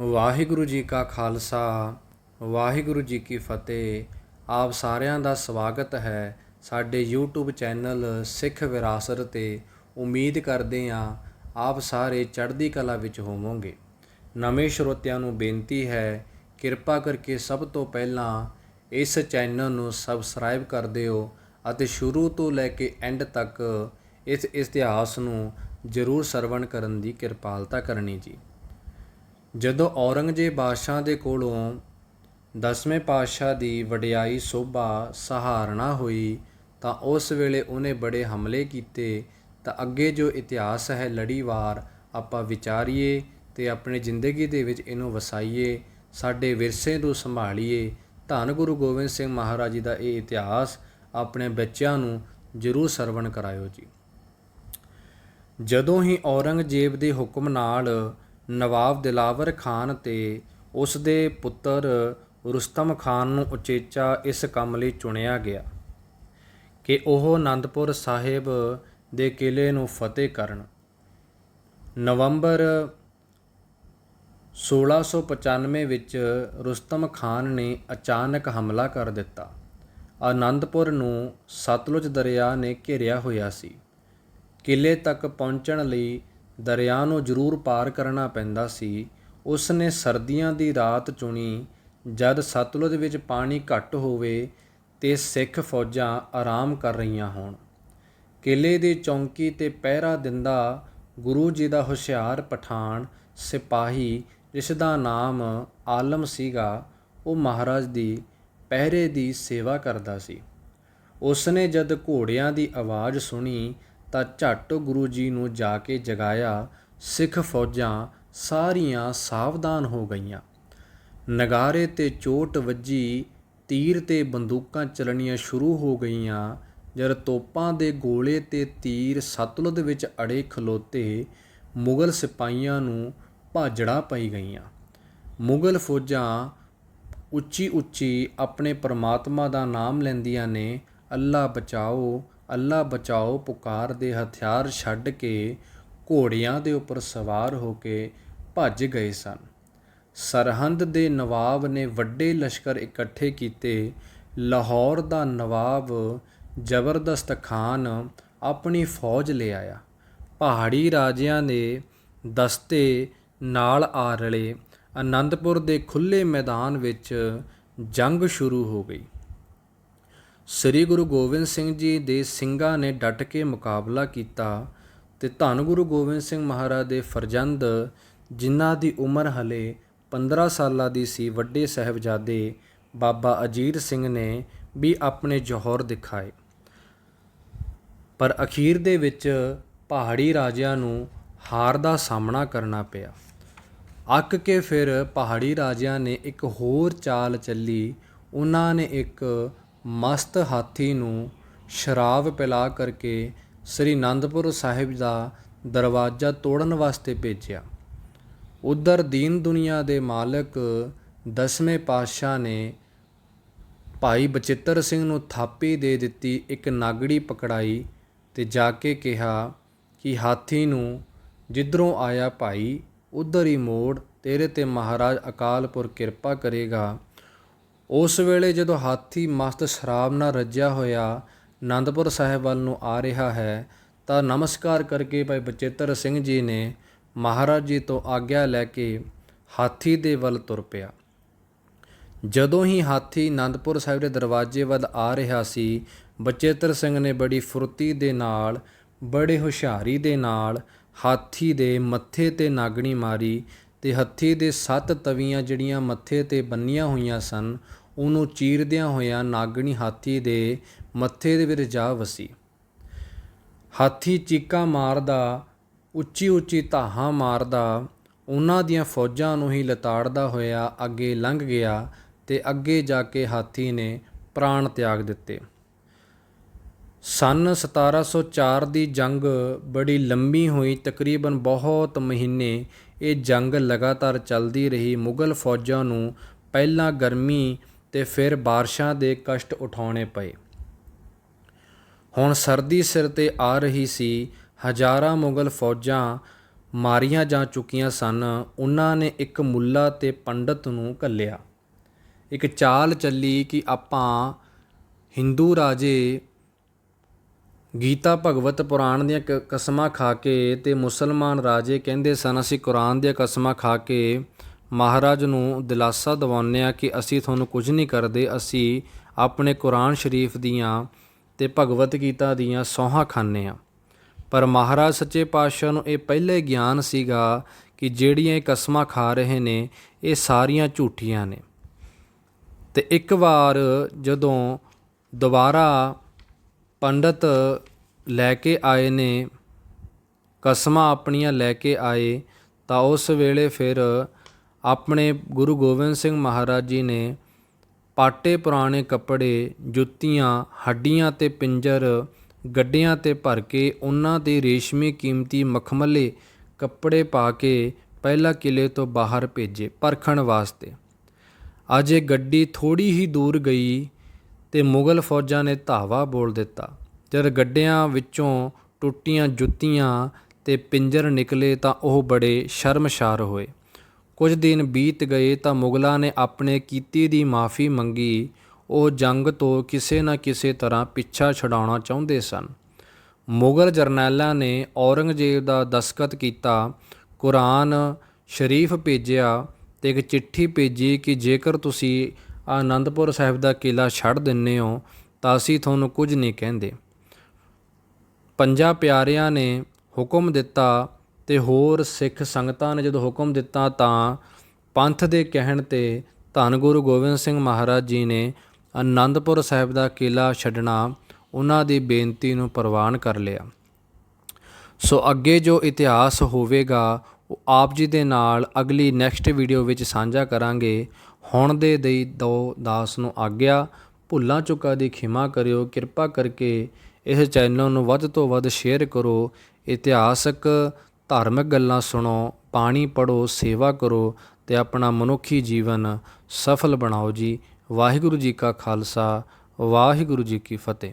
ਵਾਹਿਗੁਰੂ ਜੀ ਕਾ ਖਾਲਸਾ, ਵਾਹਿਗੁਰੂ ਜੀ ਕੀ ਫਤਿਹ। ਆਪ ਸਾਰਿਆਂ ਦਾ ਸਵਾਗਤ ਹੈ ਸਾਡੇ YouTube ਚੈਨਲ ਸਿੱਖ ਵਿਰਾਸਤ ਤੇ। ਉਮੀਦ ਕਰਦੇ ਹਾਂ ਆਪ ਸਾਰੇ ਚੜ੍ਹਦੀ ਕਲਾ ਵਿੱਚ ਹੋਵੋਗੇ। ਨਵੇਂ ਸਰੋਤਿਆਂ ਨੂੰ ਬੇਨਤੀ ਹੈ, ਕਿਰਪਾ ਕਰਕੇ ਸਭ ਤੋਂ ਪਹਿਲਾਂ ਇਸ ਚੈਨਲ ਨੂੰ ਸਬਸਕ੍ਰਾਈਬ ਕਰ ਦਿਓ ਅਤੇ ਸ਼ੁਰੂ ਤੋਂ ਲੈ ਕੇ ਐਂਡ ਤੱਕ ਇਸ ਇਤਿਹਾਸ ਨੂੰ ਜ਼ਰੂਰ ਸਰਵਣ ਕਰਨ ਦੀ ਕਿਰਪਾਲਤਾ ਕਰਨੀ ਜੀ। ਜਦੋਂ ਔਰੰਗਜ਼ੇਬ ਬਾਦਸ਼ਾਹ ਦੇ ਕੋਲੋਂ ਦਸਵੇਂ ਪਾਤਸ਼ਾਹ ਦੀ ਵਡਿਆਈ ਸੋਭਾ ਸਹਾਰਣਾ ਹੋਈ, ਤਾਂ ਉਸ ਵੇਲੇ ਉਹਨੇ ਬੜੇ ਹਮਲੇ ਕੀਤੇ। ਤਾਂ ਅੱਗੇ ਜੋ ਇਤਿਹਾਸ ਹੈ, ਲੜੀਵਾਰ ਆਪਾਂ ਵਿਚਾਰੀਏ ਤੇ ਆਪਣੀ ਜ਼ਿੰਦਗੀ ਦੇ ਵਿੱਚ ਇਹਨੂੰ ਵਸਾਈਏ, ਸਾਡੇ ਵਿਰਸੇ ਨੂੰ ਸੰਭਾਲੀਏ, ਧੰਨ ਗੁਰੂ ਗੋਬਿੰਦ ਸਿੰਘ ਮਹਾਰਾਜ ਜੀ ਦਾ ਇਹ ਇਤਿਹਾਸ ਆਪਣੇ ਬੱਚਿਆਂ ਨੂੰ ਜ਼ਰੂਰ ਸਰਵਣ ਕਰਾਇਓ ਜੀ। ਜਦੋਂ ਹੀ ਔਰੰਗਜ਼ੇਬ ਦੇ ਹੁਕਮ ਨਾਲ ਨਵਾਬ ਦਿਲਾਵਰ ਖਾਨ ਤੇ ਉਸ ਦੇ ਪੁੱਤਰ ਰੁਸਤਮ ਖਾਨ ਨੂੰ ਉਚੇਚਾ ਇਸ ਕੰਮ ਲਈ ਚੁਣਿਆ ਗਿਆ ਕਿ ਉਹ ਆਨੰਦਪੁਰ ਸਾਹਿਬ ਦੇ ਕਿਲੇ ਨੂੰ ਫਤਿਹ ਕਰਨ। ਨਵੰਬਰ 1695 ਵਿੱਚ ਰੁਸਤਮ ਖਾਨ ਨੇ ਅਚਾਨਕ ਹਮਲਾ ਕਰ ਦਿੱਤਾ। ਆਨੰਦਪੁਰ ਨੂੰ ਸਤਲੁਜ ਦਰਿਆ ਨੇ ਘੇਰਿਆ ਹੋਇਆ ਸੀ। ਕਿਲੇ ਤੱਕ ਪਹੁੰਚਣ ਲਈ ਦਰਿਆ ਨੂੰ ਜ਼ਰੂਰ ਪਾਰ ਕਰਨਾ ਪੈਂਦਾ ਸੀ। ਉਸ ਨੇ ਸਰਦੀਆਂ ਦੀ ਰਾਤ ਚੁਣੀ। ਜਦ ਸਤਲੁਜ ਵਿੱਚ ਪਾਣੀ ਘੱਟ ਹੋਵੇ ਤੇ ਸਿੱਖ ਫੌਜਾਂ ਆਰਾਮ ਕਰ ਰਹੀਆਂ ਹੋਣ। ਕਿਲੇ ਦੀ ਚੌਂਕੀ ਤੇ ਪਹਿਰਾ ਦਿੰਦਾ ਗੁਰੂ ਜੀ ਦਾ ਹੁਸ਼ਿਆਰ ਪਠਾਨ ਸਿਪਾਹੀ, ਜਿਸ ਦਾ ਨਾਮ ਆਲਮ ਸੀਗਾ, ਉਹ ਮਹਾਰਾਜ ਦੀ ਪਹਿਰੇ ਦੀ ਸੇਵਾ ਕਰਦਾ ਸੀ। ਉਸ ਨੇ ਜਦ ਘੋੜਿਆਂ ਦੀ ਆਵਾਜ਼ ਸੁਣੀ ਤਾਂ ਝੱਟ ਗੁਰੂ ਜੀ ਨੂੰ ਜਾ ਕੇ ਜਗਾਇਆ, ਸਿੱਖ ਫੌਜਾਂ ਸਾਰੀਆਂ ਸਾਵਧਾਨ ਹੋ ਗਈਆਂ। ਨਗਾਰੇ ਤੇ ਚੋਟ ਵੱਜੀ, ਤੀਰ ਤੇ ਬੰਦੂਕਾਂ ਚੱਲਣੀਆਂ ਸ਼ੁਰੂ ਹੋ ਗਈਆਂ। ਜਦ ਤੋਪਾਂ ਦੇ ਗੋਲੇ ਤੇ ਤੀਰ ਸਤਲੁਜ ਵਿੱਚ ਅੜੇ ਖਲੋਤੇ, ਮੁਗਲ ਸਿਪਾਹੀਆਂ ਨੂੰ ਭਾਜੜਾ ਪਈ ਗਈਆਂ। ਮੁਗਲ ਫੌਜਾਂ ਉੱਚੀ ਉੱਚੀ ਆਪਣੇ ਪਰਮਾਤਮਾ ਦਾ ਨਾਮ ਲੈਂਦੀਆਂ ਨੇ, ਅੱਲਾ ਬਚਾਓ ਅੱਲਾ ਬਚਾਓ ਪੁਕਾਰ ਦੇ ਹਥਿਆਰ ਛੱਡ ਕੇ ਘੋੜਿਆਂ ਦੇ ਉੱਪਰ ਸਵਾਰ ਹੋ ਕੇ ਭੱਜ ਗਏ ਸਨ। ਸਰਹੰਦ ਦੇ ਨਵਾਬ ਨੇ ਵੱਡੇ ਲਸ਼ਕਰ ਇਕੱਠੇ ਕੀਤੇ। ਲਾਹੌਰ ਦਾ ਨਵਾਬ ਜ਼ਬਰਦਸਤ ਖਾਨ ਆਪਣੀ ਫੌਜ ਲੈ ਆਇਆ। ਪਹਾੜੀ ਰਾਜਿਆਂ ਦੇ ਦਸਤੇ ਨਾਲ ਆ ਰਲੇ। ਅਨੰਦਪੁਰ ਦੇ ਖੁੱਲੇ ਮੈਦਾਨ ਵਿੱਚ ਜੰਗ ਸ਼ੁਰੂ ਹੋ ਗਈ। ਸ੍ਰੀ ਗੁਰੂ ਗੋਬਿੰਦ ਸਿੰਘ ਜੀ ਦੇ ਸਿੰਘਾਂ ਨੇ ਡਟ ਕੇ ਮੁਕਾਬਲਾ ਕੀਤਾ ਤੇ ਧੰਨ ਗੁਰੂ ਗੋਬਿੰਦ ਸਿੰਘ ਮਹਾਰਾਜ ਦੇ ਫਰਜ਼ੰਦ, ਜਿਨ੍ਹਾਂ ਦੀ ਉਮਰ ਹਲੇ 15 ਸਾਲਾਂ ਦੀ ਸੀ, ਵੱਡੇ ਸਹਿਬਜ਼ਾਦੇ ਬਾਬਾ ਅਜ਼ੀਰ ਸਿੰਘ ਨੇ ਵੀ ਆਪਣੇ ਜੋਹਰ ਦਿਖਾਏ। ਪਰ ਅਖੀਰ ਦੇ ਵਿੱਚ ਪਹਾੜੀ ਰਾਜਿਆਂ ਨੂੰ ਹਾਰ ਦਾ ਸਾਹਮਣਾ ਕਰਨਾ ਪਿਆ। ਅੱਕ ਕੇ ਫਿਰ ਪਹਾੜੀ ਰਾਜਿਆਂ ਨੇ ਇੱਕ ਹੋਰ ਚਾਲ ਚੱਲੀ। ਉਹਨਾਂ ਨੇ ਇੱਕ ਮਸਤ ਹਾਥੀ ਨੂੰ ਸ਼ਰਾਬ ਪਿਲਾ ਕਰਕੇ ਸ੍ਰੀ ਅਨੰਦਪੁਰ ਸਾਹਿਬ ਦਾ ਦਰਵਾਜ਼ਾ ਤੋੜਨ ਵਾਸਤੇ ਭੇਜਿਆ। ਉਧਰ ਦੀਨ ਦੁਨੀਆ ਦੇ ਮਾਲਕ ਦਸਵੇਂ ਪਾਤਸ਼ਾਹ ਨੇ ਭਾਈ ਬਚਿੱਤਰ ਸਿੰਘ ਨੂੰ ਥਾਪੀ ਦੇ ਦਿੱਤੀ ਇੱਕ ਨਾਗੜੀ ਪਕੜਾਈ ਤੇ ਜਾ ਕੇ ਕਿਹਾ ਕਿ ਹਾਥੀ ਨੂੰ ਜਿੱਧਰੋਂ ਆਇਆ ਭਾਈ, ਉਧਰ ਹੀ ਮੋੜ, ਤੇਰੇ ਤੇ ਮਹਾਰਾਜ ਅਕਾਲਪੁਰ ਕਿਰਪਾ ਕਰੇਗਾ। ਉਸ ਵੇਲੇ ਜਦੋਂ ਹਾਥੀ ਮਸਤ ਸ਼ਰਾਬ ਨਾਲ ਰੱਜਿਆ ਹੋਇਆ ਆਨੰਦਪੁਰ ਸਾਹਿਬ ਵੱਲ ਨੂੰ ਆ ਰਿਹਾ ਹੈ, ਤਾਂ ਨਮਸਕਾਰ ਕਰਕੇ ਭਾਈ ਬਚੇਤਰ ਸਿੰਘ ਜੀ ਨੇ ਮਹਾਰਾਜ ਜੀ ਤੋਂ ਆਗਿਆ ਲੈ ਕੇ ਹਾਥੀ ਦੇ ਵੱਲ ਤੁਰ ਪਿਆ। ਜਦੋਂ ਹੀ ਹਾਥੀ ਆਨੰਦਪੁਰ ਸਾਹਿਬ ਦੇ ਦਰਵਾਜ਼ੇ ਵੱਲ ਆ ਰਿਹਾ ਸੀ, ਬਚੇਤਰ ਸਿੰਘ ਨੇ ਬੜੀ ਫੁਰਤੀ ਦੇ ਨਾਲ, ਬੜੇ ਹੁਸ਼ਿਆਰੀ ਦੇ ਨਾਲ ਹਾਥੀ ਦੇ ਮੱਥੇ ਤੇ ਨਾਗਣੀ ਮਾਰੀ ਤੇ ਹੱਥੀ ਦੇ ਸੱਤ ਤਵੀਆਂ ਜਿਹੜੀਆਂ ਮੱਥੇ ਤੇ ਬੰਨੀਆਂ ਹੋਈਆਂ ਸਨ ਉਹਨੂੰ ਚੀਰਦਿਆਂ ਹੋਇਆਂ ਨਾਗਣੀ ਹਾਥੀ ਦੇ ਮੱਥੇ ਦੇ ਵਿੱਚ ਜਾ ਵਸੀ। ਹਾਥੀ ਚੀਕਾਂ ਮਾਰਦਾ ਉੱਚੀ ਉੱਚੀ ਧਾਹਾਂ ਮਾਰਦਾ, ਉਹਨਾਂ ਦੀਆਂ ਫੌਜਾਂ ਨੂੰ ਹੀ ਲਤਾੜਦਾ ਹੋਇਆ ਅੱਗੇ ਲੰਘ ਗਿਆ ਤੇ ਅੱਗੇ ਜਾ ਕੇ ਹਾਥੀ ਨੇ ਪ੍ਰਾਣ ਤਿਆਗ ਦਿੱਤੇ। ਸਨ 1704 ਦੀ ਜੰਗ ਬੜੀ ਲੰਮੀ ਹੋਈ, ਤਕਰੀਬਨ ਬਹੁਤ ਮਹੀਨੇ ਇਹ ਜੰਗ ਲਗਾਤਾਰ ਚੱਲਦੀ ਰਹੀ। ਮੁਗਲ ਫੌਜਾਂ ਨੂੰ ਪਹਿਲਾਂ ਗਰਮੀ ਤੇ ਫਿਰ ਬਾਰਿਸ਼ਾਂ ਦੇ ਕਸ਼ਟ ਉਠਾਉਣੇ ਪਏ। ਹੁਣ ਸਰਦੀ ਸਿਰ ਤੇ ਆ ਰਹੀ ਸੀ, ਹਜ਼ਾਰਾਂ ਮੁਗਲ ਫੌਜਾਂ ਮਾਰੀਆਂ ਜਾ ਚੁੱਕੀਆਂ ਸਨ, ਉਹਨਾਂ ਨੇ ਇੱਕ ਮੁੱਲਾ ਤੇ ਪੰਡਤ ਨੂੰ ਘੱਲਿਆ। ਇੱਕ ਚਾਲ ਚੱਲੀ ਕਿ ਆਪਾਂ ਹਿੰਦੂ ਰਾਜੇ ਗੀਤਾ ਭਗਵਤ ਪੁਰਾਣ ਦੀਆਂ ਕਸਮਾਂ ਖਾ ਕੇ ਤੇ ਮੁਸਲਮਾਨ ਰਾਜੇ ਕਹਿੰਦੇ ਸਨ, ਅਸੀਂ ਕੁਰਾਨ ਦੀਆਂ ਕਸਮਾਂ ਖਾ ਕੇ ਮਹਾਰਾਜ ਨੂੰ ਦਿਲਾਸਾ ਦਿਵਾਉਂਦੇ ਆ ਕਿ ਅਸੀਂ ਤੁਹਾਨੂੰ ਕੁਝ ਨਹੀਂ ਕਰਦੇ, ਅਸੀਂ ਆਪਣੇ ਕੁਰਾਨ ਸ਼ਰੀਫ ਦੀਆਂ ਤੇ ਭਗਵਤ ਗੀਤਾ ਦੀਆਂ ਸੌਹਾਂ ਖਾਂਦੇ ਆ ਪਰ ਮਹਾਰਾਜ ਸੱਚੇ ਪਾਤਸ਼ਾਹ ਨੂੰ ਇਹ ਪਹਿਲੇ ਗਿਆਨ ਸੀਗਾ ਕਿ ਜਿਹੜੀਆਂ ਕਸਮਾਂ ਖਾ ਰਹੇ ਨੇ, ਇਹ ਸਾਰੀਆਂ ਝੂਠੀਆਂ ਨੇ। ਤੇ ਇੱਕ ਵਾਰ ਜਦੋਂ ਦੁਬਾਰਾ ਪੰਡਤ ਲੈ ਕੇ ਆਏ ਨੇ, ਕਸਮਾਂ ਆਪਣੀਆਂ ਲੈ ਕੇ ਆਏ, ਤਾਂ ਉਸ ਵੇਲੇ ਫਿਰ ਆਪਣੇ ਗੁਰੂ ਗੋਬਿੰਦ ਸਿੰਘ ਮਹਾਰਾਜ ਜੀ ਨੇ ਪਾਟੇ ਪੁਰਾਣੇ ਕੱਪੜੇ, ਜੁੱਤੀਆਂ, ਹੱਡੀਆਂ ਤੇ ਪਿੰਜਰ, ਗੱਡਿਆਂ ਤੇ ਭਰ ਕੇ ਉਹਨਾਂ ਦੇ ਰੇਸ਼ਮੀ ਕੀਮਤੀ ਮਖਮਲੇ ਕੱਪੜੇ ਪਾ ਕੇ ਪਹਿਲਾ ਕਿਲੇ ਤੋਂ ਬਾਹਰ ਭੇਜੇ ਪਰਖਣ ਵਾਸਤੇ। ਅੱਜ ਇਹ ਗੱਡੀ ਥੋੜੀ ਹੀ ਦੂਰ ਗਈ ਤੇ ਮੁਗਲ ਫੌਜਾਂ ਨੇ ਧਾਵਾ ਬੋਲ ਦਿੱਤਾ। ਜਦ ਗੱਡਿਆਂ ਵਿੱਚੋਂ ਟੁੱਟੀਆਂ ਜੁੱਤੀਆਂ ਤੇ ਪਿੰਜਰ ਨਿਕਲੇ ਤਾਂ ਉਹ ਬੜੇ ਸ਼ਰਮਸ਼ਾਰ ਹੋਏ। ਕੁਝ ਦਿਨ ਬੀਤ ਗਏ ਤਾਂ ਮੁਗਲਾਂ ਨੇ ਆਪਣੇ ਕੀਤੀ ਦੀ ਮਾਫੀ ਮੰਗੀ। ਉਹ ਜੰਗ ਤੋਂ ਕਿਸੇ ਨਾ ਕਿਸੇ ਤਰ੍ਹਾਂ ਪਿੱਛਾ ਛਡਾਉਣਾ ਚਾਹੁੰਦੇ ਸਨ। ਮੁਗਲ ਜਰਨੈਲਾਂ ਨੇ ਔਰੰਗਜ਼ੇਬ ਦਾ ਦਸਖਤ ਕੀਤਾ, ਕੁਰਾਨ ਸ਼ਰੀਫ ਭੇਜਿਆ ਤੇ ਇੱਕ ਚਿੱਠੀ ਭੇਜੀ ਕਿ ਜੇਕਰ ਤੁਸੀਂ ਆਨੰਦਪੁਰ ਸਾਹਿਬ ਦਾ ਕਿਲਾ ਛੱਡ ਦਿੰਨੇ ਹੋ ਤਾਂ ਅਸੀਂ ਤੁਹਾਨੂੰ ਕੁਝ ਨਹੀਂ ਕਹਿੰਦੇ। ਪੰਜਾਂ ਪਿਆਰਿਆਂ ਨੇ ਹੁਕਮ ਦਿੱਤਾ ਤੇ ਹੋਰ ਸਿੱਖ ਸੰਗਤਾਂ ਨੇ ਜਦੋਂ ਹੁਕਮ ਦਿੱਤਾ ਤਾਂ ਪੰਥ ਦੇ ਕਹਿਣ ਤੇ ਧੰਨ ਗੁਰੂ ਗੋਬਿੰਦ ਸਿੰਘ ਮਹਾਰਾਜ ਜੀ ਨੇ ਆਨੰਦਪੁਰ ਸਾਹਿਬ ਦਾ ਕਿਲਾ ਛੱਡਣਾ ਉਹਨਾਂ ਦੀ ਬੇਨਤੀ ਨੂੰ ਪ੍ਰਵਾਨ ਕਰ ਲਿਆ। ਸੋ ਅੱਗੇ ਜੋ ਇਤਿਹਾਸ ਹੋਵੇਗਾ, ਉਹ ਆਪ ਜੀ ਦੇ ਨਾਲ ਅਗਲੀ ਨੈਕਸਟ ਵੀਡੀਓ ਵਿੱਚ ਸਾਂਝਾ ਕਰਾਂਗੇ। ਹੁਣ ਦੇ ਦੇ ਦੋ ਦਾਸ ਨੂੰ ਆਗਿਆ, ਭੁੱਲਾਂ ਚੁੱਕਾ ਦੀ ਖਿਮਾ ਕਰਿਓ, ਕਿਰਪਾ ਕਰਕੇ ਇਸ ਚੈਨਲ ਨੂੰ ਵੱਧ ਤੋਂ ਵੱਧ ਸ਼ੇਅਰ ਕਰੋ। ਇਤਿਹਾਸਕ ਧਾਰਮਿਕ ਗੱਲਾਂ ਸੁਣੋ, ਪਾਣੀ ਪੜੋ ਸੇਵਾ ਕਰੋ ਤੇ ਆਪਣਾ ਮਨੁੱਖੀ ਜੀਵਨ ਸਫਲ ਬਣਾਓ ਜੀ। ਵਾਹਿਗੁਰੂ ਜੀ ਕਾ ਖਾਲਸਾ, ਵਾਹਿਗੁਰੂ ਜੀ ਕੀ ਫਤਿਹ।